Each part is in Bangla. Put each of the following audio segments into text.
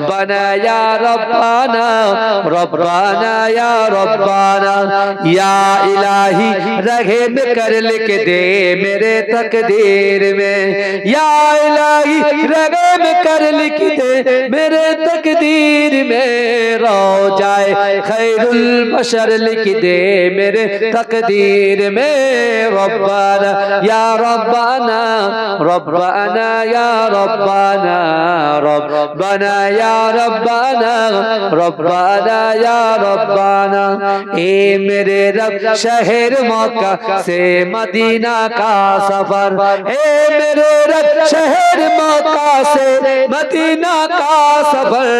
ربنا يا ربنا ربنا يا ربنا یا الہی رحم کر لکھ دے میرے تقدیر میں۔ یا الہی رحم کر لکھ دے میرے تقدیر میں۔ رو جائے خیر البشر لکھ دے میرے تقدیر میں۔ ربنا یا ربنا ربنا یا ربنا ربنا یا یا ربانا ربانا یا ربانا اے میرے رب شہر مکہ سے مدینہ کا سفر اے میرے رب شہر مکہ سے مدینہ کا سفر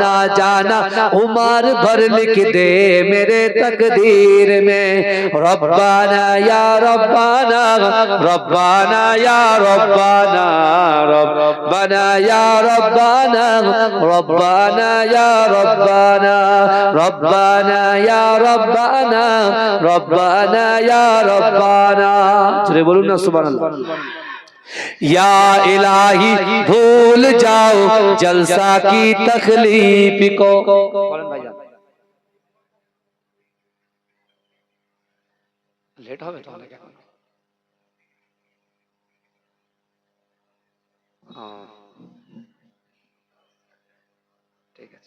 جانا جانا، عمر بھر لکھ دے میرے تقدیر میں۔ ربانا یا ربانا ربانا یا ربانا ربانا یا ربانا ربانا یا ربانا ربانا یا ربانا ربانا یا ربانا۔ چلے بولو نا، سبحان اللہ۔ یا الہی بھول جاؤ جلسہ کی تخلیف کو۔ لیٹ ہو ہاں۔ ٹھیک ہے۔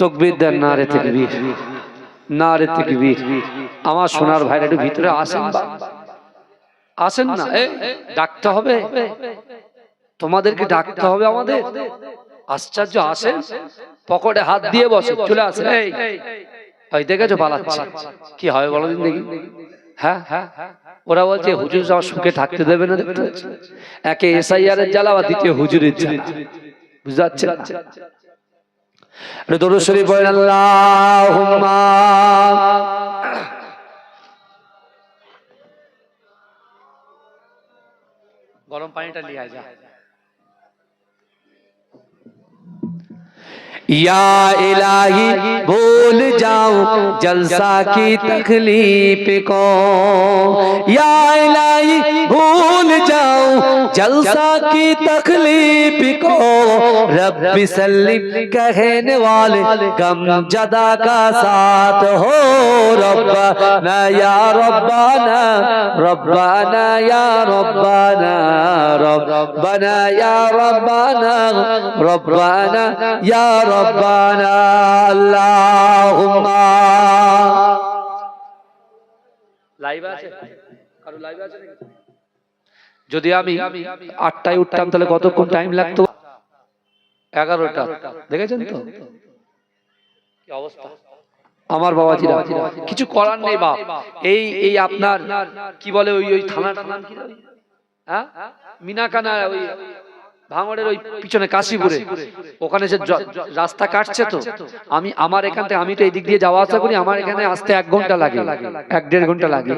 তকবির দেন না রে তকবির। না রে তকবির। আমার সোনার ভাইরা একটু ভিতরে আসেন বা আসেন না এ ডাকতে হবে। তোমাদেরকে ডাকতে হবে আমাদের। আশ্চর্য আসেন। পকেটে হাত দিয়ে বসে চলে আসে এই ওই দেখেছ পালাচ্ছে? কি হবে বলো দিন দেখি। হ্যাঁ হ্যাঁ ওরা বলছে হুজুর আমার সুখে থাকতে দেবে না? দেখতে একে এসআইআর এর জ্বালা বা দ্বিতীয় হুজুরের জ্বালা। বুঝতে পারছেন? দরুদ পড়েন আল্লাহুম্মা গরম পানিটা নিয়ে যা। یا الہی بول جاؤں جلسہ کی تکلیف کو یا الہی بول جاؤں جلسہ کی تکلیف کو رب سلیم کہنے والے کم جدا کا ساتھ ہو۔ ربنا یا ربنا ربنا یا ربنا ربنا یا ربنا ربنا یا ربنا ربنا اللهم যদি আমি আটটায় উঠতাম তাহলে কতক্ষণ টাইম লাগতো? এগারোটা। দেখেছেন তো? আমার বাবা জিরা কিছু করার নেই বাপ। এই এই আপনার, কি বলে ওই ওই থানাটার নাম হ্যাঁ? মিনাকানা ওই ভাঙড়ের ওই পিছনে কাশীপুরে। ওখানে যে রাস্তা কাটছে তো, আমি আমার এখান থেকে, আমি তো এই দিক দিয়ে যাওয়া আসা করি, আমার এখানে আসতে এক ঘণ্টা লাগে, এক দেড় ঘণ্টা লাগে।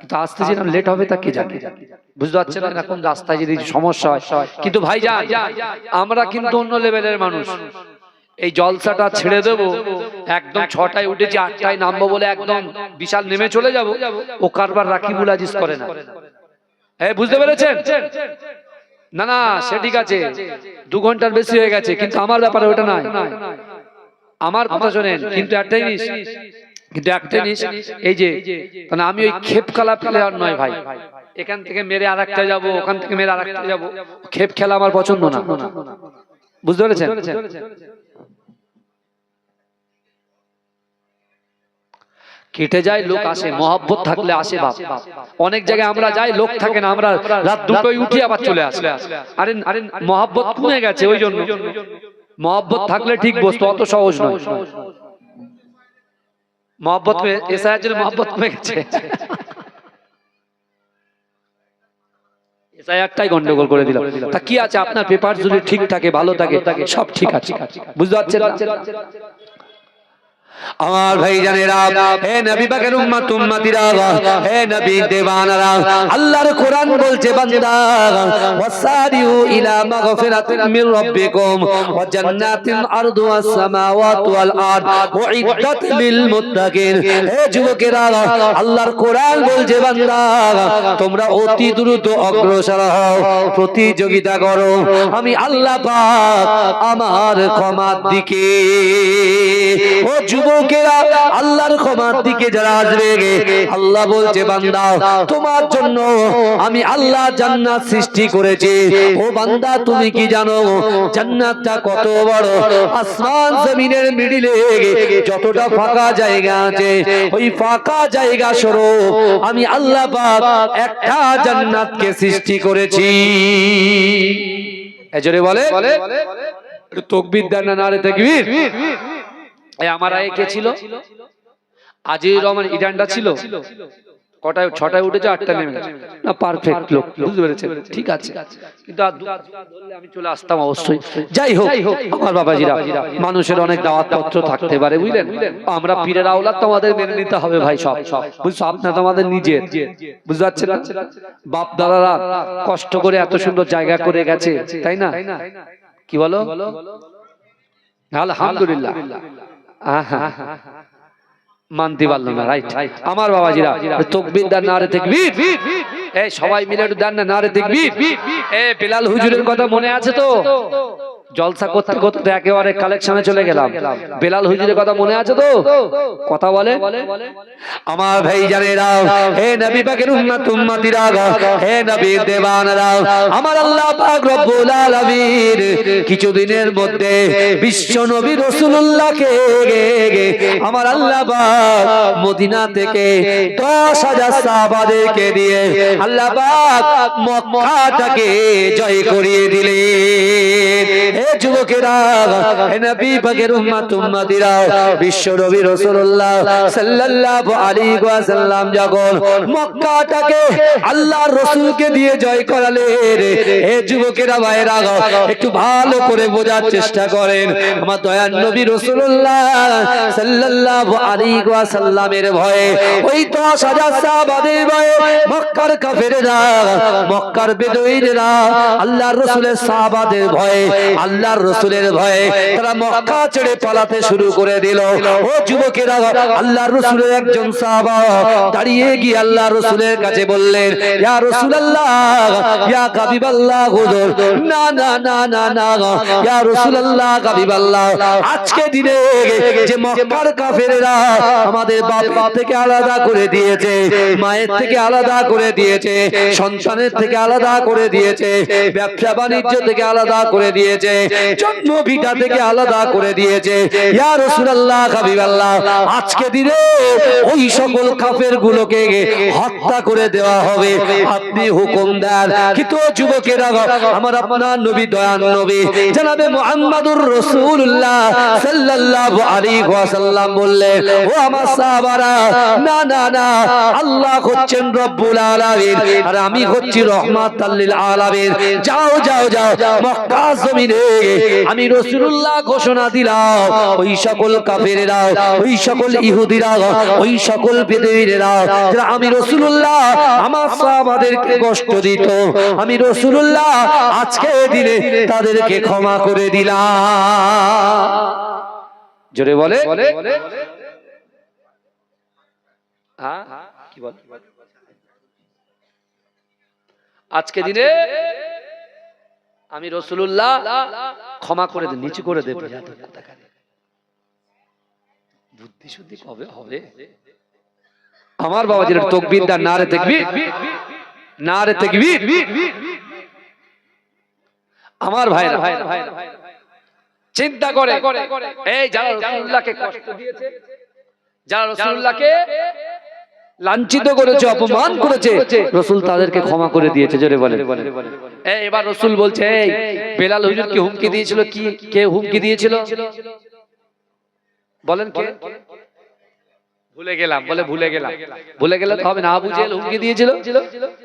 কিন্তু আসতে যেরকম লেট হবে তা কে জানে? বুঝতে পারছেন না এখন রাস্তায় যদি সমস্যা হয়। কিন্তু ভাই যা আমরা কিন্তু অন্য লেভেলের মানুষ। এই জলসাটা ছেড়ে দেব, একদম ছটায় উঠেছি, আটটায় নামবো বলে একদম বিশাল নেমে চলে যাব। ও কারবার রাকিবুল আজিজ করে না। হ্যাঁ বুঝতে পেরেছেন? না না সে ঠিক আছে। দু ঘণ্টার বেশি হয়ে গেছে কিন্তু আমার ব্যাপারে ওটা নাই। আমার কথা শোনেন কিন্তু একটা জিনিস কিন্তু একটা জিনিস এই যে মানে আমি ওই খেপ খেলা প্লেয়ার নয় ভাই। এখান থেকে মেরে আর একটা যাব ওখান থেকে মেরে আর একটা যাব। খেপ খেলা আমার পছন্দ না। বুঝতে পেরেছেন? কেটে যায়, লোক আসে, মহব্বত থাকলে আসে বাপ। অনেক জায়গায় আমরা যাই, লোক থাকে না, আমরা রাত দুটোই উঠি আবার চলে আসি। আরে আরে, মহব্বত কমে গেছে ওই জন্য। মহব্বত থাকলে ঠিক বস্তু, অত সহজ নয়। মহব্বত এসআইয়ের মহব্বত কমে গেছে। একটাই গন্ডগোল করে দিলাম। তা কি আছে আপনার পেপার যদি ঠিক থাকে, ভালো থাকে, সব ঠিক আছে। বুঝতে পারছেন আমার ভাই জানেরা হে নবী পাকের উম্মত, উম্মতিরা, হে নবী দেওয়ানারা, আল্লাহর কোরআন বলছে, বান্দা, ওয়াসারিউ ইলা মাগফিরাতিন মির রাব্বিকুম, ওয়া জান্নাতিন আরদুহাস সামাওয়াতু ওয়াল আরদ, উইদ্দাত লিল মুত্তাকিন। হে যুবকেরা, আল্লাহর কোরআন বলছে, বান্দা, তোমরা অতি দ্রুত অগ্রসর হও, প্রতিযোগিতা করো। আমি আল্লাহ পাক আমার ক্ষমার দিকে। ও যুবকেরা আল্লাহর ক্ষমার দিকে যারা আসবে, আল্লাহ বলছে, বান্দা, তোমার জন্য আমি আল্লাহ জান্নাত সৃষ্টি করেছি। ও বান্দা, তুমি কি জানো, জান্নাতটা কত বড়? আসমান জমিনের মিডিলে যতটা ফাঁকা জায়গা আছে, ওই ফাঁকা জায়গা স্বরূপ আমি আল্লাহ পাক একটা জান্নাতকে সৃষ্টি করেছি। এজরে বলে তকবির দেন না, নারে তাকবীর। আমার আগে কে ছিল? আজির রহমান ইডানটা ছিল। কটায় ছটায় উঠেছে আটটা নেমে গেছে। না পারফেক্ট লোক বুঝতে পেরেছেন? ঠিক আছে। কিন্তু আর দু- ধরলে আমি চলে আসতাম অবশ্যই। যাই হোক আমার বাবাজিরা মানুষের অনেক দাওয়াত পত্র থাকতে পারে বুঝলেন? আমরা পীরের আওলাদ তো আমাদের মেনে নিতে হবে ভাই সব। সব বুঝছ আপনার তো আমাদের নিজের। বুঝতে পারছেন বাপ দাদারা কষ্ট করে এত সুন্দর জায়গা করে গেছে তাই না? কি বলো? আলহামদুলিল্লাহ। মানতে পারল না রাইট আমার বাবাজিরা তকবির দান নারে তাকবীর। এই সবাই মিলে একটু দান না নারে তাকবীর। এ বিলাল হুজুরের কথা মনে আছে তো? জলসা করতে করতে একেবারে কালেকশনে চলে গেলাম। বেলাল হুজুরের কথা মনে আছে তো? কথা বলে? আমার ভাই জানেরা হে নবী পাকের উম্মত উম্মতিরা হে নবী দেবানরা আমার আল্লাহ পাক রব্বুল আলামিন কিছুদিনের মধ্যে বিশ্ব নবী রাসূলুল্লাহকে আমার আল্লাহ পাক মদিনা থেকে 10000 সাহাবাদেরকে দিয়ে আল্লাহ পাক মক্কাটাকে জয় করিয়ে দিলেন। হে যুবকেরা, হে নবী, পাকের উম্মত উম্মতিরা বিশ্ব নবী রাসূলুল্লাহ সাল্লাল্লাহু আলাইহি ওয়াসাল্লাম যখন মক্কাটাকে আল্লাহর রাসূলকে দিয়ে জয় করালেন, হে যুবকেরা ভাইরা একটু ভালো করে বোঝার চেষ্টা করেন। আমার দয়ার নবী রাসূলুল্লাহ সাল্লাল্লাহু আলাইহি ওয়াসাল্লামের ভয়ে ওই 10000 সাহাবাদের ভয়ে মক্কার কাফেররা, মক্কার বেদুইনরা, আল্লাহর রাসূলের সাহাবাদের ভয়ে আল্লাহর রাসূলের ভয়ে তারা মক্কা ছেড়ে পালাতে শুরু করে দিল। ও যুবকেরা, আল্লাহর রাসূলের একজন সাহাবা দাঁড়িয়ে গিয়ে আল্লাহর রাসূলের কাছে বললেন, ইয়া রাসূলুল্লাহ, ইয়া হাবিবাল্লাহ হুজুর। না না না না না, ইয়া রাসূলুল্লাহ হাবিবাল্লাহ আজকে দিনে যে মক্কার কাফেররা আমাদের বাপ থেকে আলাদা করে দিয়েছে, মায়ের থেকে আলাদা করে দিয়েছে, সন্তানের থেকে আলাদা করে দিয়েছে, ব্যবসা বাণিজ্য থেকে আলাদা করে দিয়েছে জন্ম থেকে আলাদা করে দিয়েছে। ইয়া রাসূলুল্লাহ, হাবিবাল্লাহ, আজকে দিনে ওই সকল কাফের গুলোকে হত্যা করে দেওয়া হবে। আপনি হুকুম দেন। কিন্তু যুবকেরা, আমার আপনার নবী দয়ান নবী, জানাবে মুহাম্মাদুর রাসূলুল্লাহ সাল্লাল্লাহু আলাইহি ওয়াসাল্লাম বললেন, ও আমার সাহাবারা, না না না, আল্লাহ হচ্ছেন রব্বুল আলামিন, আর আমি হচ্ছি রহমাতাল লিল আলামিন। যাও যাও যাও মক্কা জমিনে আমি রাসূলুল্লাহ ঘোষণা দিলাম, ওই সকল কাফেরেরা ওই সকল ইহুদিরা ওই সকল যারা আমি রাসূলুল্লাহ আমার সাহাবাদেরকে কষ্ট দিত, আমি রাসূলুল্লাহ আজকে দিনে তাদেরকে ক্ষমা করে দিলাম। জোরে বল? আজকে দিনে আমি রসুল্লাহ ক্ষমা করে দেব নিচু করে দেব বুদ্ধি শুদ্ধি কবে হবে? আমার বাবা যেটা তকবির দা না রে দেখবি না রে দেখবি আমার ভাইরা, চিন্তা করে, এই যারা রসুল্লাহকে কষ্ট দিয়েছে, যারা রসুল্লাহকে লাঞ্ছিত করেছে অপমান করেছে। রসুল তাদেরকে ক্ষমা করে দিয়েছে জোরে বলে এবার রসুল বলছে এই বেলাল হুজুর কি হুমকি দিয়েছিল কি? কে হুমকি দিয়েছিল? বলেন কে? ভুলে গেলাম বলে ভুলে গেলাম। ভুলে গেলে তো হবে না। আবু জেল হুমকি দিয়েছিল?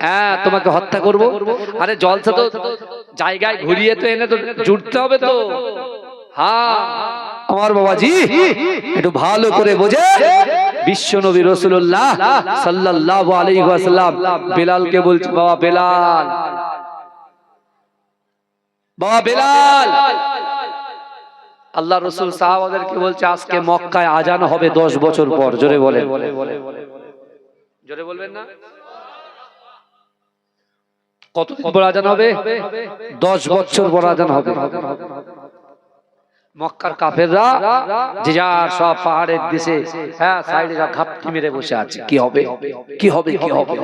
হ্যাঁ তোমাকে হত্যা করব। আরে জলসা তো জায়গায় ঘুরিয়ে তো এনে তো জুটতে হবে তো। হ্যাঁ আমার বাবাজি একটু ভালো করে বোঝে। বিশ্ব নবী রসুল্লাহ সাল্লাহ ওয়াসাল্লাম বেলালকে বলছে, বাবা বেলাল। বাবা বেলাল। আল্লাহ রসুল সাহাবাদেরকে বলছে, আজকে মক্কায় আজান হবে দশ বছর পর। জোরে বলে কতদিন পর আজান হবে? দশ বছর পর আজান হবে। মক্কার কাফেররা, যে যার সব পাহাড়ের দেশে হ্যাঁ সাইডে ঘাপটি মেরে বসে আছে, কি হবে? কি হবে? কি হবে?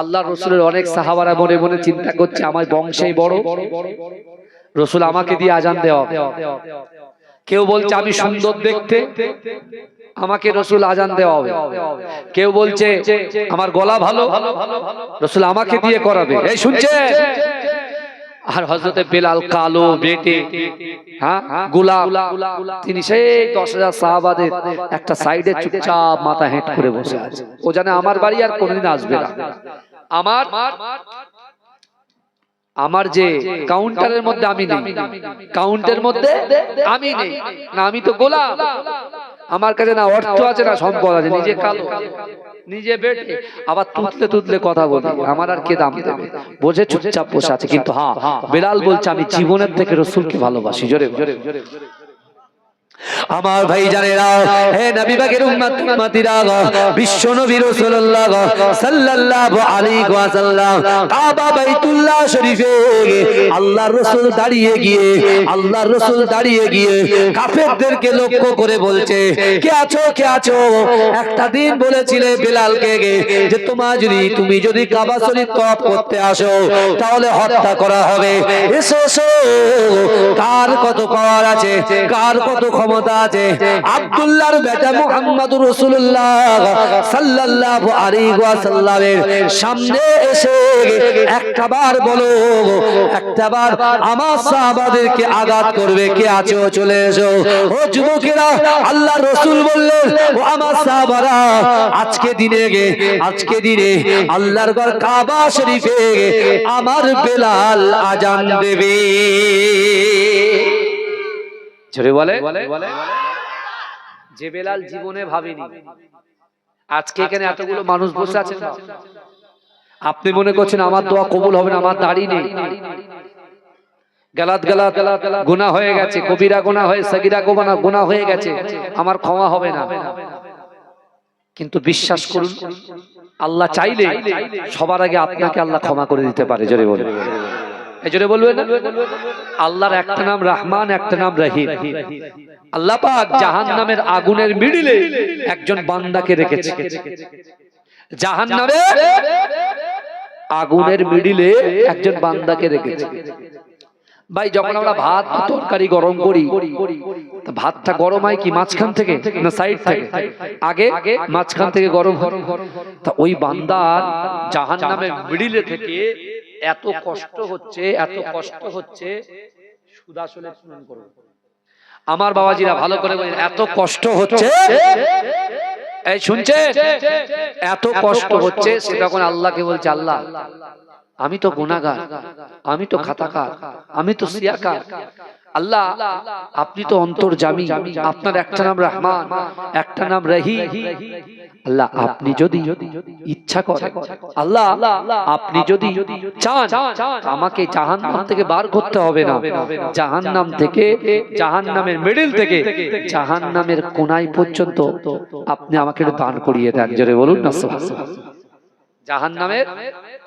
আল্লাহ রসুলের অনেক সাহাবারা মনে মনে চিন্তা করছে, আমার বংশেই বড়। রসুল আমাকে দিয়ে আজান দেওয়া। কেউ বলছে, আমি সুন্দর দেখতে। আমাকে রসুল আজান দেওয়া হবে। কেউ বলছে, আমার গলা ভালো। রসুল আমাকে দিয়ে করাবে। এই শুনছে আর হজরতে বেলাল কালো বেটে হ্যাঁ গোলাপ, তিনি সেই দশ হাজার সাহাবাদের একটা সাইডে চুপচাপ মাথা হেঁট করে বসে আছে। ও জানে আমার বাড়ি আর কোনোদিন আসবে না। আমার আমার যে কাউন্টারের মধ্যে আমি নেই, কাউন্টের মধ্যে আমি নেই, না আমি তো গোলাপ। আমার কাছে না অর্থ আছে, না সম্পদ আছে, নিজে কালো। নিজে বেটে আবার তুতলে তুতলে কথা বলি। আমার আর কে দাম দেবে? বোঝে চুপচাপ বসে আছে। কিন্তু হ্যাঁ বেলাল বলছে আমি জীবনের থেকে রসুলকে ভালোবাসি। জোরে জোরে জোরে আমার ভাই জানেরা, হে নবী পাকের উম্মত, উম্মতিরা বিশ্ব নবী রাসূলুল্লাহ সাল্লাল্লাহু আলাইহি ওয়াসাল্লাম, কাবা বাইতুল্লাহ শরীফে আল্লাহর রাসূল দাঁড়িয়ে গিয়ে, আল্লাহর রাসূল দাঁড়িয়ে গিয়ে কাফেরদেরকে লক্ষ্য করে বলছে, কে আছো কে আছো? একটা দিন বলেছিলে বেলালকে যে তোমার যদি, তুমি যদি কাবা শরীফ তওয়াফ করতে আসো, তাহলে হত্যা করা হবে। এসো এসো, কার কত পাওয়ার আছে, কার কত ক্ষমতা আছে। আব্দুল্লাহর বেটা মুহাম্মদুর রাসূলুল্লাহ সাল্লাল্লাহু আলাইহি ওয়াসাল্লামের সামনে এসে একটাবার বলো একটাবার আমার সাহাবাদেরকে আঘাত করবে। কে আছো? চলে এসো। ও যুবকেরা আল্লাহ রসুল বললেন, ও আমার সাহাবারা, আজকে দিনে গে, আজকে দিনে আল্লাহর ঘর কাবা শরীফে আমার বেলাল আজান দেবে। ছেড়ে বলে? যে বেলাল জীবনে ভাবিনি। আজকে এখানে এতগুলো মানুষ বসে আছে আপনি মনে করছেন আমার দোয়া কবুল হবে না আমার দাড়ি নেই। গালাত গালাত গুনাহ হয়ে গেছে কবিরা গুনাহ হয়ে সগিরা গোনা গুনাহ হয়ে গেছে আমার ক্ষমা হবে না। কিন্তু বিশ্বাস করুন আল্লাহ চাইলে সবার আগে আপনাকে আল্লাহ ক্ষমা করে দিতে পারে জোরে বলুন। এই বলবেন না? আল্লাহর একটা নাম রহমান, একটা নাম রহিম। আল্লাহ পাক জাহান নামের আগুনের মিডিলে একজন বান্দাকে রেখেছে। জাহান নামে আগুনের মিডিলে একজন বান্দাকে রেখেছে। ভাই, যখন আমরা ভাত তরকারি গরম করি ভাতটা গরম হয় কি মাঝখান থেকে না সাইড থেকে? আগে মাঝখান থেকে গরম তা ওই বান্দার জাহান নামের মিডিলে থেকে এত কষ্ট হচ্ছে, এত কষ্ট হচ্ছে সুদ আসলে শুনুন করব আমার বাবাজিরা ভালো করে বলেন, এত কষ্ট হচ্ছে? এই শুনছে এত কষ্ট হচ্ছে, সে তখন আল্লাহকে বলছে, আল্লাহ, আমি তো গুনাগার আমি তো খাতাকার, আমি তো সিয়াকার আল্লাহ, আপনি তো অন্তর জামি। আপনার একটা নাম রহমান, একটা নাম রহি আল্লাহ, আপনি যদি ইচ্ছা করেন, আল্লাহ, আপনি যদি চান আমাকে জাহান নাম থেকে বার করতে হবে না। জাহান নাম থেকে জাহান নামের মিডিল থেকে জাহান নামের কোনায় পর্যন্ত আপনি আমাকে একটু দান করিয়ে দেন। জোরে বলুন না জাহান নামের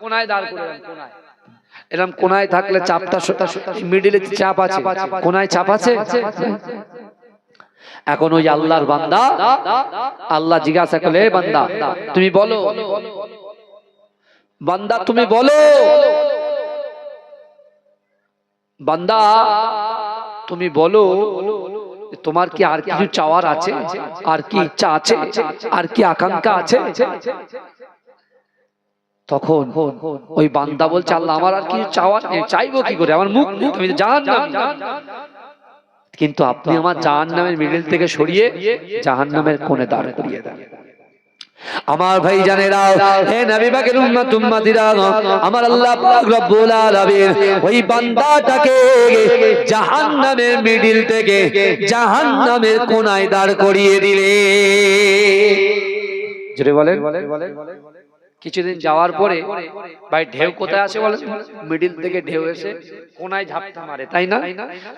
কোনায় দাঁড় করে দেন। কোনায় এরকম কোনায় থাকলে চাপটা মিডিলে চাপ আছে। কোনায় চাপ আছে? এখন ওই আল্লাহর বান্দা, আল্লাহ জিজ্ঞাসা করলে বান্দা, তুমি বলো। বান্দা, তুমি বলো। বান্দা, তুমি বলো তোমার কি আর কিছু চাওয়ার আছে? আর কি ইচ্ছা আছে? আর কি আকাঙ্ক্ষা আছে? তখন ওই বান্দা বলছে, আল্লাহ, আমার আর কিছু চাওয়ার নেই, চাইব কি করে? আমার মুখ মুখ আমি কিন্তু আপনি আমার জাহান নামের মিডিল থেকে সরিয়ে জাহান নামের কোণে দাঁড় করিয়ে দেন। আমার ভাই জানেরা, হে নবী পাকের উম্মত আমার আল্লাহ পাক রব্বুল আলামিন ওই বান্দাটাকে জাহান্নামের মিডিল থেকে জাহান্নামের কোনায় দাঁড় করিয়ে দিলে জোরে বলেন। কিছুদিন যাওয়ার পরে ভাই ঢেউ কোথায় আসে বলেন? মিডিল থেকে ঢেউ এসে কোনায় ঝাপটা মারে তাই না?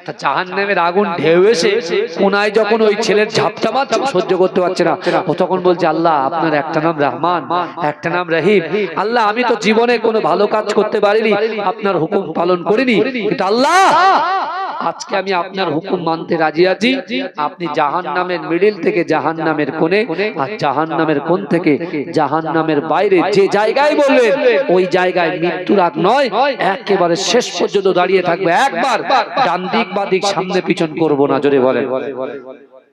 তা জাহান্নামের আগুন ঢেউ এসে কোনায় যখন ওই ছেলের ঝাপটা মারছে সহ্য করতে পারছে না। ও তখন বলছে আল্লাহ আপনার একটা নাম রহমান একটা নাম রহিম। আল্লাহ আমি তো জীবনে কোনো ভালো কাজ করতে পারিনি। আপনার হুকুম পালন করিনি। কিন্তু আল্লাহ আজকে আমি আপনার হুকুম মানতে রাজি আছি। আপনি জাহান নামের মিডিল থেকে জাহান নামের কোণে আর জাহান নামের কোণ থেকে জাহান নামের বাইরে যে জায়গায় বলবেন ওই জায়গায় মৃত্যুর আগ নয় একেবারে শেষ পর্যন্ত দাঁড়িয়ে থাকবে। একবার ডান দিক বা দিক সামনে পিছন করব না জোরে বলেন।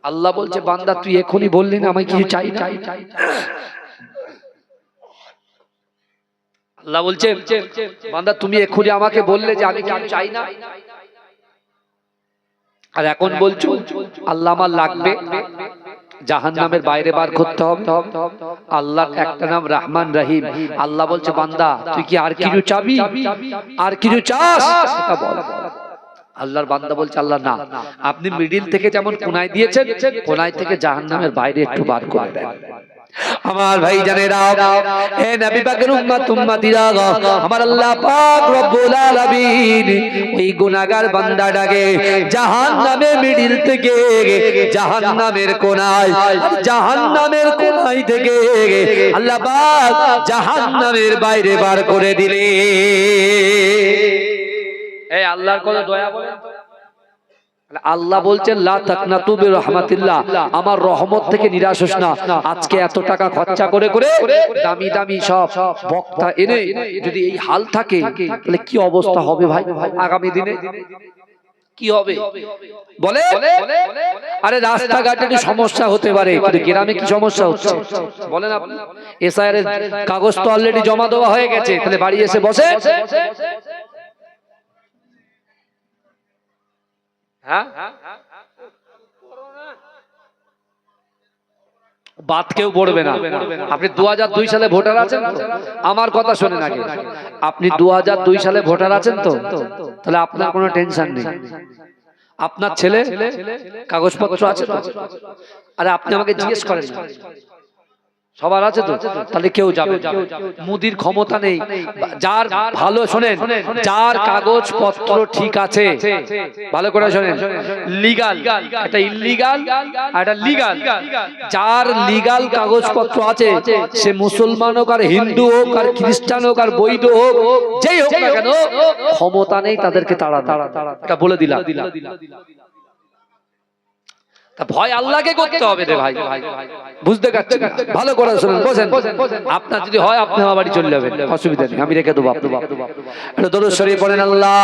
আল্লাহ বলছে বান্দা তুই এখনই বললি না আমায় কিছু চাই চাই চাই আল্লাহ বলছে বান্দা তুমি এক্ষুনি আমাকে বললে যে আমি চাই না? আর এখন বলছো আল্লাহ আমার লাগবে। জাহান নামের বাইরে বার করতে হবে। আল্লাহর একটা নাম রহমান রহিম। আল্লাহ বলছে বান্দা তুই কি আর কিছু চাবি? আর কিছু চাস? সেটা বল। আল্লাহর বান্দা বলছে আল্লাহ না। আপনি মিডিল থেকে যেমন কোনায় দিয়েছেন কোনায় থেকে জাহান নামের বাইরে একটু বার করে দেন। আমার ভাই জানেরা, হে নবী পাকের উম্মত, উম্মতিরা আমার আল্লাহ পাক রব্বুল আলামিন ওই গুনাহগার বান্দাটাকে জাহান্নামের মিডিল থেকে জাহান্নামের কোনায় জাহান্নামের কোনায় থেকে আল্লাহ পাক জাহান্নামের বাইরে বার করে দিলে। এই আল্লাহর কোন দয়া বলেন আল্লাহ বলছেন বিরহমাতিল্লাহ, আমার রহমত থেকে নিরাশ হোস না। আজকে এত টাকা খরচা করে করে দামি দামি সব বক্তা এনে যদি এই হাল থাকে, তাহলে কি অবস্থা হবে ভাই আগামী দিনে? কি হবে? বলে? আরে রাস্তাঘাটে একটু সমস্যা হতে পারে? কিন্তু গ্রামে কি সমস্যা হচ্ছে? বলেন আপনি। এসআইআর কাগজ তো অলরেডি জমা দেওয়া হয়ে গেছে। তাহলে বাড়ি এসে বসে। হ্যাঁ? বাদ কেউ পড়বে না। আপনি দু দুই সালে ভোটার আছেন? আমার কথা শোনেন আগে। আপনি দু দুই সালে ভোটার আছেন তো? তাহলে আপনার কোনো টেনশন নেই। আপনার ছেলে কাগজপত্র আছে আরে আপনি আমাকে জিজ্ঞেস করেন। সবার আছে তো? তাহলে কেউ যাবে মুদির ক্ষমতা নেই। যার ভালো শোনেন যার কাগজপত্র ঠিক আছে ভালো করে শোনেন। লিগাল এটা ইলিগাল আর এটা লিগাল যার লিগাল কাগজপত্র আছে সে মুসলমান হোক আর হিন্দু হোক আর খ্রিস্টান হোক আর বৈধ হোক যেই হোক না কেন ক্ষমতা নেই তাদেরকে তাড়া তাড়া এটা বলে দিলাম। তা ভয় আল্লাহকে করতে হবে রে ভাই। বুঝতে পারছেন? ভালো করে শুনুন বসেন। আপনার যদি হয় আপনি আমার বাড়ি চলে যাবেন। অসুবিধা নেই আমি রেখে দেবো আপনি এটা দরুদ শরীফ পড়েন আল্লাহ।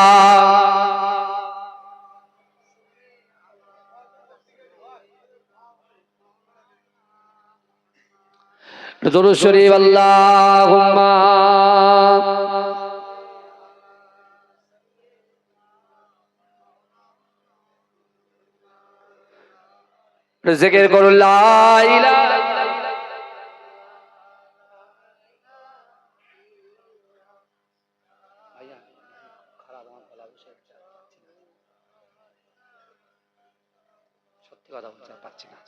দরুদ শরীফ আল্লাহুম্মা। জিকির করুন সত্যি কথা বলছি আর পাচ্ছি না।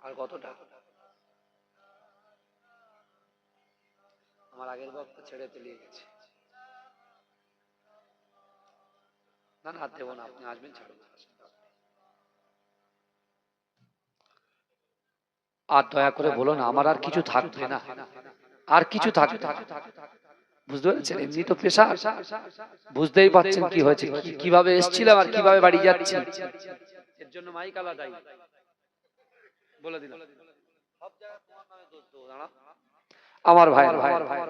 আর আমার আগের বক্তা ছেড়ে গেছে। না দেবো না, আপনি আসবেন, ছাড়ুন। আর দয়া করে বলো না আমার আর কিছু থাকবে না। আর কিছু থাকবে বুঝতে পেরেছেন? এমনি তো পেশা বুঝতেই পারছেন কি হয়েছে। কীভাবে এসেছিলাম আর কীভাবে বাড়ি যাচ্ছি? এর জন্য মাইক আলাদাই। বলে দিলাম। আমার ভাই।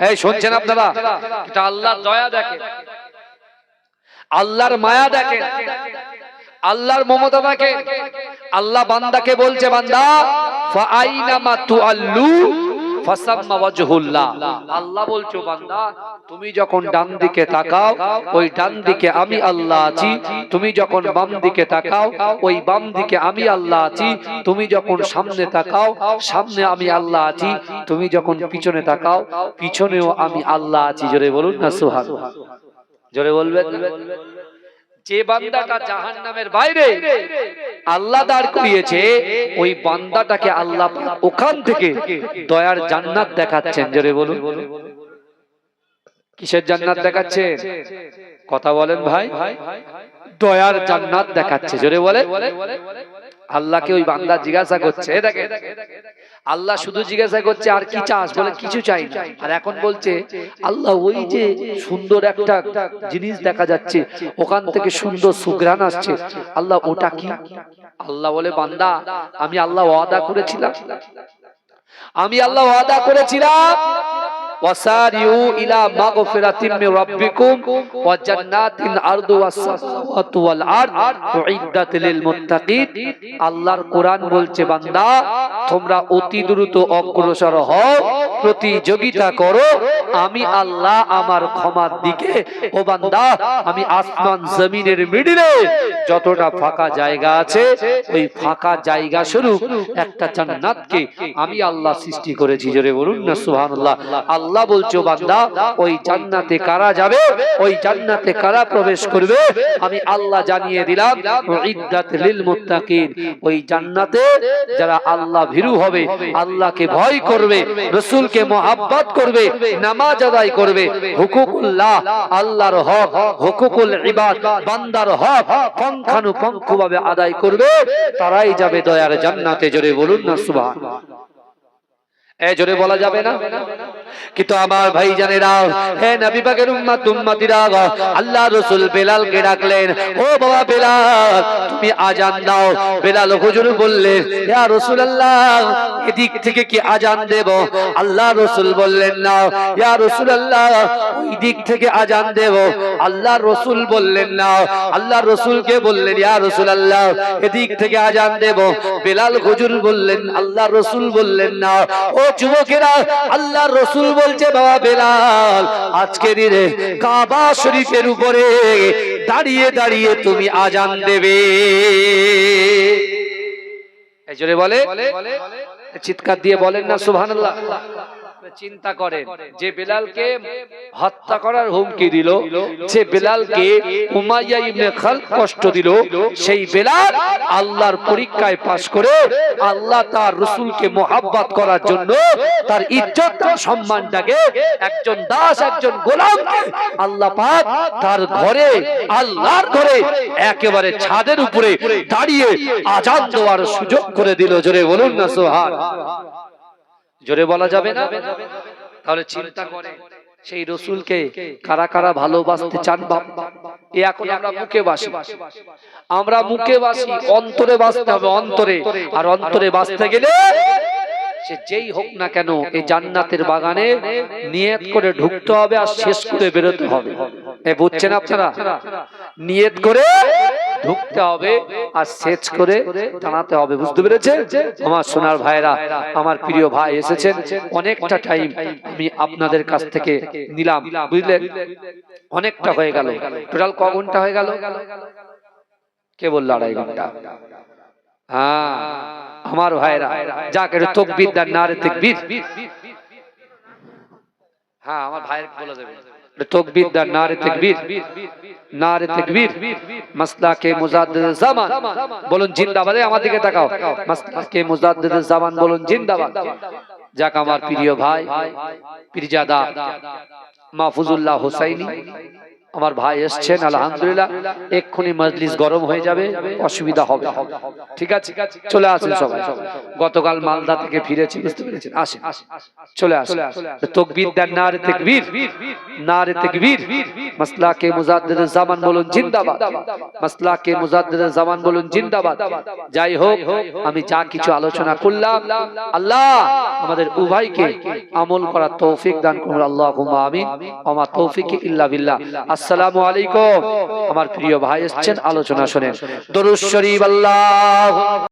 এই শুনছেন আপনারা? এটা আল্লাহর দয়া দেখে। আল্লাহর মায়া দেখে। আল্লাহর মমতা দেখে আল্লাহ বান্দাকে বলছে, বান্দা তুআল্লু আল্লাহ বলছো, বান্দা, তুমি যখন ডান দিকে তাকাও, ওই ডান দিকে আমি আল্লাহ আছি। তুমি যখন বাম দিকে তাকাও, ওই বাম দিকে আমি আল্লাহ আছি। তুমি যখন সামনে তাকাও, সামনে আমি আল্লাহ আছি। তুমি যখন পিছনে তাকাও, পিছনেও আমি আল্লাহ আছি। জোরে বলুন না সুহান জোরে বলবেন? যে বান্দাটা জাহান নামের বাইরে আল্লাহ দাঁড় করিয়েছে, ওই বান্দাটাকে আল্লাহ ওখান থেকে দয়ার জান্নাত দেখাচ্ছেন। জোরে বলুন। কিসের জান্নাত দেখাচ্ছে? কথা বলেন ভাই। দয়ার জান্নাত দেখাচ্ছে। জোরে বলে আল্লাহকে ওই বান্দা জিজ্ঞাসা করছে দেখে আল্লাহ শুধু জিজ্ঞাসা করছে, আর কি চাস? বলে কিছু চাই না। আর এখন বলছে, আল্লাহ ওই যে সুন্দর একটা জিনিস দেখা যাচ্ছে, ওখান থেকে সুন্দর সুগ্রান আসছে। আল্লাহ, ওটা কি? আল্লাহ বলে, বান্দা, আমি আল্লাহ ওয়াদা করেছিলাম। আমি আল্লাহ ওয়াদা করেছিলাম। ওয়াসারিউ ইলা মাগফিরাতিন মির রাব্বিকুম আল্লাহর কোরআন বলছে বান্দা তোমরা অতি দ্রুত অগ্রসর হও। প্রতিযোগিতা করো, আমি আল্লাহ আমার ক্ষমার দিকে, ও বান্দা, আমি আসমান জমিনের মিডিলে যতটা ফাঁকা জায়গা আছে, ওই ফাঁকা জায়গা স্বরূপ একটা জান্নাতকে আমি আল্লাহ সৃষ্টি করেছি। জোরে বলুন না আল্লাহ বলছো বান্দা, ওই জান্নাতে কারা যাবে? ওই জান্নাতে কারা প্রবেশ করবে? আমি আল্লাহ জানিয়ে দিলাম ইদ্দাত মুত্তাকিন। ওই জান্নাতে যারা আল্লাহ ভীরু হবে, আল্লাহকে ভয় করবে রসুলকে মোহাব্বত করবে, নামাজ আদায় করবে। হুকুকুল্লাহ, আল্লাহর হক, হুকুকুল ইবাদ, বান্দার হক পঙ্খানুপঙ্খ ভাবে আদায় করবে। তারাই যাবে দয়ার জান্নাতে। জোরে বলুন না, সুবহান। বলা যাবে না? কিন্তু আমার ভাই হে নবী পাকের উম্মত, উম্মতিরা আল্লাহ রাসূল বেলালকে ডাকলেন, ও বাবা বেলাল, তুমি আজান দাও। বেলাল হুজুর বললেন রাসূলুল্লাহ, এদিক থেকে কি আজান দেব? আল্লাহ রাসূল বললেন, না, ইয়া রাসূলুল্লাহ ওই দিক থেকে আজান দেব। আল্লাহ রাসূল বললেন আল্লাহ রাসূলকে বললেন, ইয়া রাসূলুল্লাহ, এদিক থেকে আজান দেব। বেলাল হুজুর বললেন, আল্লাহ রাসূল বললেন, না। ও যুবকেরা আল্লাহ রসুল বলছে, বাবা বেলাল আজকে দিনে কাবা শরীফের উপরে দাঁড়িয়ে দাঁড়িয়ে তুমি আজান দেবে। বলে, চিৎকার দিয়ে বলেন না, সুবহানাল্লাহ। চিন্তা করেন যে বেলালকে হত্যা করার হুমকি দিল যে বেলালকে উমাইয়া ইবনে খাল কষ্ট দিল সেই বেলাল আল্লাহর পরীক্ষায় পাশ করে আল্লাহ তার রসুলকে মোহাব্বত করার জন্য তার ইজ্জত তার সম্মানটাকে একজন দাস একজন গোলাম আল্লাহ পাক তার ঘরে আল্লাহর ঘরে একেবারে ছাদের উপরে দাঁড়িয়ে আজাদ দেওয়ার সুযোগ করে দিল। জোরে বলুন না সোহান জোরে বলা যাবে না? তাহলে চিন্তা করে সেই রসুলকে কারা কারা ভালোবাসতে চান এ এখন আমরা মুখে বাসি। আমরা মুখে বাসি অন্তরে বাসতে হবে অন্তরে আর অন্তরে বাসতে গেলে সে যেই হোক না কেন এই জান্নাতের বাগানে নিয়ত করে ঢুকতে হবে আর শেষ করে বেরোতে হবে। এ বুঝছেন আপনারা? নিয়ত করে ঢুকতে হবে আর সেচ করে টানাতে হবে। বুঝতে পেরেছে আমার সোনার ভাইরা আমার প্রিয় ভাই এসেছেন। অনেকটা টাইম আমি আপনাদের কাছ থেকে নিলাম, বুঝলেন? অনেকটা হয়ে গেল। টোটাল ক ঘণ্টা হয়ে গেল? কে বলল আড়াই ঘণ্টা। হ্যাঁ আমার ভাইরা যাকে তকবির দেন না রে, তকবির। হ্যাঁ আমার ভাইয়ের বলে দেবে। তকবির দা না রে তকবির না রে তকবির মাসলাকে মুজাদ্দিদ জামান বলুন জিন্দাবাদ আমার দিকে তাকাও মাসলাকে মুজাদ্দিদ জামান বলুন জিন্দাবাদ যাক আমার প্রিয় ভাই পীরজাদা মাহফুজুল্লাহ হোসাইনি আমার ভাই এসছেন আলহামদুলিল্লাহ। এক্ষুনি মজলিস গরম হয়ে যাবে অসুবিধা হবে ঠিক আছে? চলে আসেন সবাই। গতকাল মালদা থেকে ফিরেছি বুঝতে পেরেছেন? আসেন। চলে আসেন। তকবীর দেন না রে তাকবীর। না রে তাকবীর। মাসলাকে মুজাদ্দিদ জামান বলুন জিন্দাবাদ। মাসলাকে মুজাদ্দিদ জামান বলুন জিন্দাবাদ। যাই হোক আমি যা কিছু আলোচনা করলাম আল্লাহ আমাদের উভয়কে আমল করার তৌফিক দান করুন। আল্লাহুম্মা আমিন। ওয়া মা তৌফিকি ইল্লা বিল্লাহ। আসসালামু আলাইকুম। আমার প্রিয় ভাই এসছেন আলোচনা শোনেন। দরুদ শরীফ আল্লাহ